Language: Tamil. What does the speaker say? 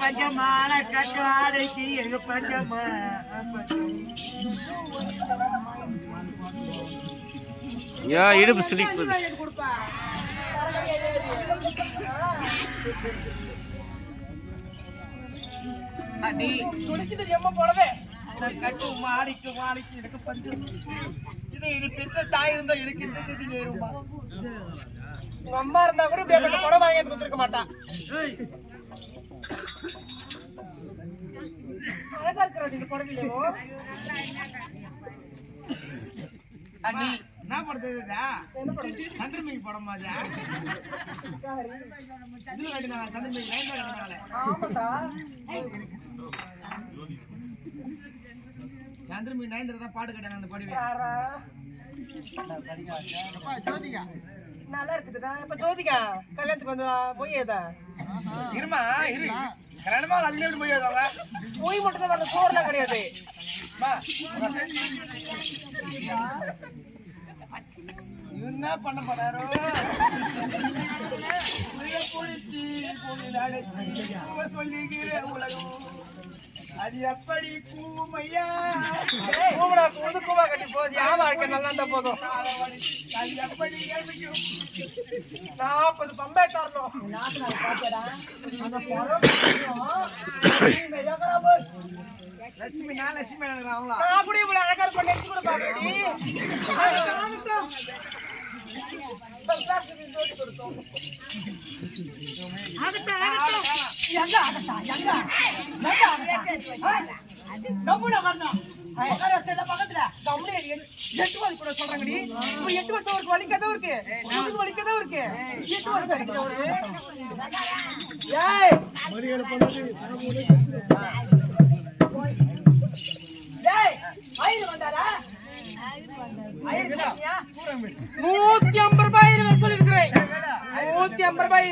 பஞ்சமான கட்டு ஆடைக்கு எங்க பஞ்சமா ஐயா இடுப்பு சுளிக்குது. அடி துடிக்குது எம்ம அந்த கட்டு மாடிக்கு மாடிக்கு எனக்கு பஞ்சம் இது இது பெற்ற தாய் இருந்தா எனக்கு இந்த நேருமா உங்க அம்மா இருந்தா கூட இப்படி படம் வாங்கி கொடுத்துருக்க மாட்டான் என்ன படத்து இதுதா? சந்திரமுகி படம் மாதிரியா? இதுல கட்டினாங்க, சந்திரமுகி லைன்ல கட்டினாங்களே. சந்திரமுகி நயன்தாரா தான் பாட்டு கட்டாங்க அந்த படிவே நல்லா இருக்குதுடா இப்ப ஜோதிகா கல்யாணத்துக்கு வந்து போயேதா இருமா இரு. கல்யாணமா அதுல எப்படி போய் போய் மட்டும் தான் அந்த சோறுலாம் கிடையாது. என்ன பண்ண போறாரோ? சொல்லுகிற உலகம். அது எப்படி கூமையா? கூமடா புது கூமா கட்டி போகுது. ஆமா இருக்க நல்லா இருந்தா போதும். நாற்பது பம்பை தரணும். லட்சுமி நான் லட்சுமி நான் கூட இவ்வளவு அழகா இருப்பேன் நெக்ஸ்ட் கூட பாக்கடி சொல்றாங்கடி. இப்ப எட்டு வருஷம் ஒரு வலிக்கதான் இருக்கு. முதுகு வலிக்கதான் இருக்கு. எட்டு வருஷம் நூத்தி ஐம்பது ரூபாய் சொல்லிருக்கிறேன். நூத்தி ஐம்பது ரூபாய்